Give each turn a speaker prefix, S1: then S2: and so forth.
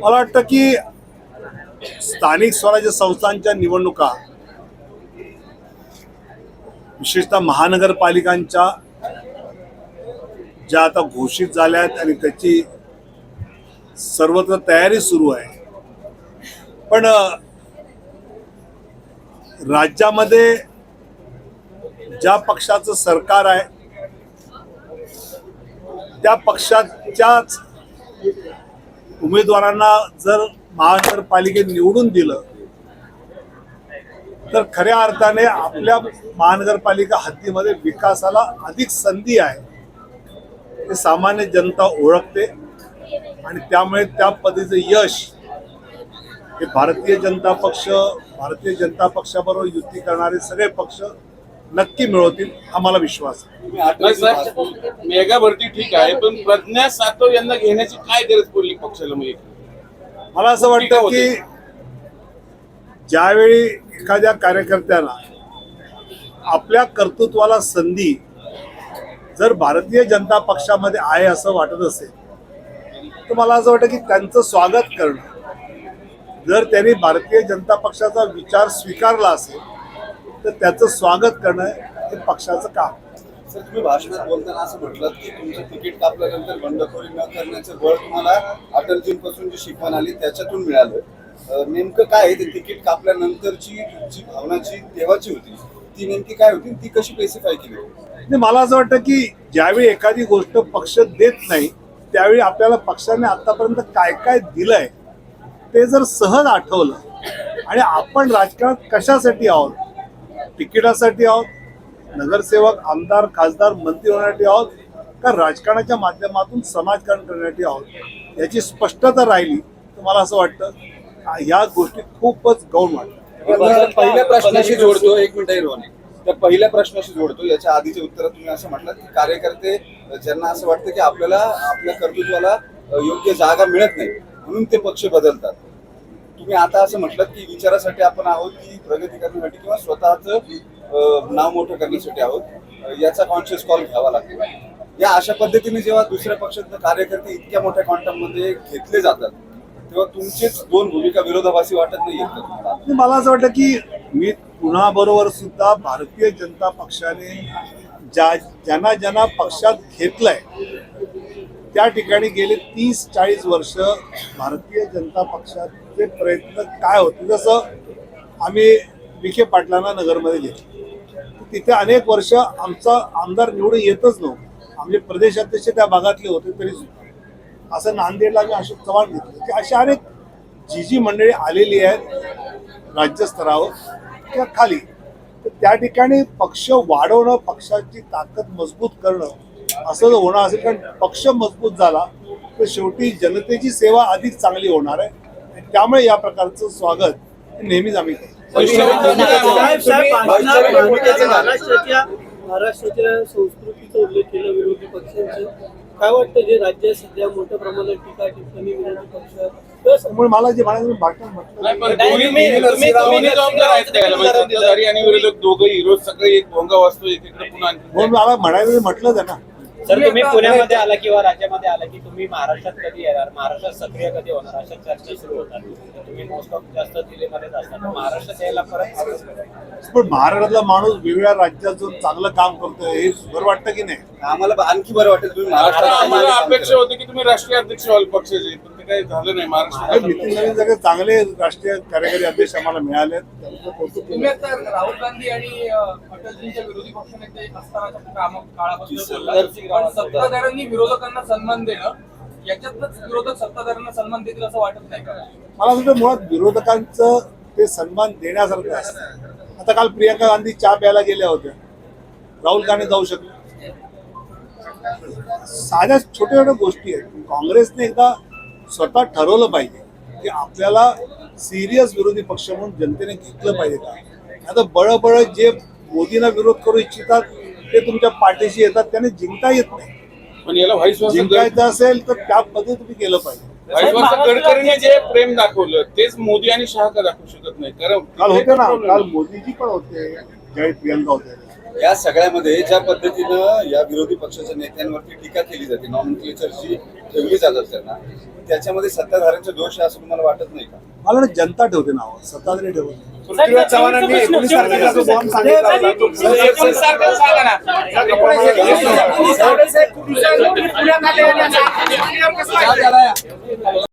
S1: मला वाटतं की स्थानिक स्वराज्य संस्थांच्या निवडणुका विशेषतः महानगरपालिकांच्या ज्या आता घोषित झाल्या आहेत आणि त्याची सर्वत्र तयारी सुरू आहे. पण राज्यामध्ये ज्या पक्षाचं सरकार आहे त्या पक्षाच्याच उमेदवारांना जर महानगरपालिकेत निवडून दिलं तर खऱ्या अर्थाने आपल्या महानगरपालिका हद्दीमध्ये विकासाला अधिक संधी आहे. हे सामान्य जनता ओळखते आणि त्यामुळे त्या पद्धतीचं यश हे भारतीय जनता पक्ष भारतीय जनता पक्षाबरोबर युती करणारे सगळे पक्ष नक्की मिळवतील हा मला विश्वास
S2: मेगा भरती ठीक आहे पण प्रज्ञा सातव यांना घेण्याची काय गरज पडली पक्षाला म्हणजे?
S1: मला असं वाटतं की ज्यावेळी एखाद्या कार्यकर्त्याला आपल्या कर्तृत्वाला संधी जर भारतीय जनता पक्षामध्ये आहे असं वाटत असेल तर मला असं वाटतं की त्यांचं स्वागत करणं जर त्यांनी भारतीय जनता पक्षाचा विचार स्वीकारला असेल तर त्याचं स्वागत करणं हे पक्षाचं काम.
S3: सर तुम्ही भाषणात बोलताना असं म्हटलं की तुमचं तिकीट कापल्यानंतर बंडखोरी न करण्याचं बळ तुम्हाला अटलजींपासून जी शिकवण आली त्याच्यातून मिळालं नेमकं काय आहे ते तिकीट कापल्यानंतरची जी भावनाची तेव्हाची होती ती नेमकी काय होती ती कशी स्पेसिफाय केली
S1: आणि मला असं वाटतं की ज्यावेळी एखादी गोष्ट पक्ष देत नाही त्यावेळी आपल्याला पक्षाने आतापर्यंत काय काय दिलंय ते जर सहज आठवलं आणि आपण राजकारणात कशासाठी आहोत तिकिटासाठी आहोत नगरसेवक आमदार खासदार मंत्री होण्यासाठी आहोत का राजकारणाच्या माध्यमातून समाजकारण करण्यासाठी आहोत? याची स्पष्टता राहिली तर मला असं वाटतं? ह्या गोष्टी खूपच गौण वाटतात
S3: पहिल्या प्रश्नाशी जोडतो एक मिनिट रोहन. त्या पहिल्या प्रश्नाशी जोडतो याच्या आधीच्या उत्तरात तुम्ही असं म्हटलं की कार्यकर्ते ज्यांना असं वाटतं की आपल्याला आपल्या कर्तृत्वाला योग्य जागा मिळत नाही म्हणून ते पक्ष बदलतात. तुम्ही आता असं म्हटलं की विचारासाठी आपण आहोत की प्रगती करण्यासाठी किंवा स्वतःच नाव मोठं करण्यासाठी आहोत. याचा कॉन्शियस कॉल घ्यावा लागतो या अशा पद्धतीने जेव्हा दुसऱ्या पक्षातले कार्यकर्ते इतक्या मोठ्या क्वांटममध्ये घेतले जातात तेव्हा तुमचीच दोन भूमिका विरोधाभासी वाटत नाही
S1: मला असं वाटतं की मी पुन्हा बरोबर सुद्धा भारतीय जनता पक्षाने ज्या ज्यांना ज्यांना पक्षात घेतलंय त्या ठिकाणी गेले तीस चाळीस वर्ष भारतीय जनता पक्षाचे प्रयत्न काय होते? जसं आम्ही विखे पाटलांना नगरमध्ये घेतलं. तिथे अनेक वर्ष आमचा आमदार निवडून येतच नव्हतं. आमचे प्रदेशाध्यक्ष त्या भागातले होते तरी सुद्धा. असं नांदेडला आम्ही अशोक चव्हाण घेतलं. की अशा अनेक जी जी मंडळी आलेली आहेत राज्यस्तरावर किंवा खाली. तर त्या ठिकाणी पक्ष वाढवणं पक्षाची ताकद मजबूत करणं असं जर होणार असेल कारण पक्ष मजबूत झाला तर शेवटी जनतेची सेवा अधिक चांगली होणार आहे त्यामुळे या प्रकारचं स्वागत हे नेहमीच आम्ही.
S4: महाराष्ट्राच्या महाराष्ट्राच्या संस्कृतीचा उल्लेख केला विरोधी पक्षांचे काय वाटतं जे राज्यात सध्या मोठ्या प्रमाणात टीका टिप्पणी विरोधी पक्ष
S1: त्यामुळे मला जे म्हणायचं भाषण म्हटलं
S2: म्हणजे
S1: मला म्हणायचं मी म्हटलंच आहे ना
S5: सर तुम्ही पुण्यामध्ये आला किंवा राज्यामध्ये आला की तुम्ही महाराष्ट्रात कधी येणार? महाराष्ट्रात सक्रिय कधी होणार? अशा चर्चा सुरू होतात. तुम्ही मोस्ट ऑफ जास्त दिल्लीमध्येच असतात महाराष्ट्रात यायला परत
S1: पण महाराष्ट्रातला माणूस वेगवेगळ्या राज्यात जाऊन चांगलं काम करतोय हे बरं वाटतं की नाही?
S3: आम्हाला आणखी बरं वाटेल. तुम्ही महाराष्ट्रात
S2: अपेक्षा. होती की तुम्ही राष्ट्रीय अध्यक्ष व्हाल पक्षाचे. काही झालं नाही
S1: आणि
S2: महाराष्ट्रात
S1: नितीन नवीन सगळे चांगले राष्ट्रीय कार्यकारी अध्यक्ष आम्हाला मिळाले. त्यांचं कौतुक केलं.
S6: तुम्ही आता राहुल गांधी आणि अ, अटलजींच्या विरोधी पक्षनेते असतानाच्या कामा- काळाबद्दल बोलला. पण सत्ताधाऱ्यांनी विरोधकांना सन्मान देणं याच्यातच विरोधक सत्ताधाऱ्यांना सन्मान देतील असं वाटत नाही का?
S1: मला वाटतं मुळात विरोधकांचं ते सन्मान देण्यासारखं असतं आता काल प्रियंका गांधी चहा प्यायला गेल्या होत्या. राहुल गांधी जाऊ शकले. साध्या छोट्या छोट्या गोष्टी आहेत. काँग्रेसने एकदा स्वतः ठरवलं पाहिजे की आपल्याला सिरियस विरोधी पक्ष म्हणून जनतेने घेतलं पाहिजे का? आता बळबळ जे मोदींना विरोध करू इच्छितात ते तुमच्या पाठीशी येतात त्याने जिंकता येत नाही.
S2: पण याला व्हाईस
S1: जिंकायचं असेल तर त्या पद्धतीने तुम्ही केलं पाहिजे.
S2: गडकरीने जे प्रेम दाखवलं तेच मोदी आणि शहा का दाखवू शकत नाही. कारण
S1: काल होते ना काल मोदीजी पण होते ज्यावेळी प्रियंका होते.
S3: या सगळ्यामध्ये ज्या पद्धतीनं या विरोधी पक्षाच्या नेत्यांवरती टीका केली जाते नॉमिक्लेचर जी ठेवली जातात त्यांना त्याच्यामध्ये सत्ताधाऱ्यांचा दोष आहे असं तुम्हाला वाटत नाही का?
S1: मला जनता ठेवते नाव सत्ताधारी ठेवत.
S2: पृथ्वीराज चव्हाणांनी एकोणीस तारखेला जो बॉम्ब सांगितला होता तो
S7: एकोणीस तारखेला सांगा ना.
S2: एकोणीस- एकोणीस-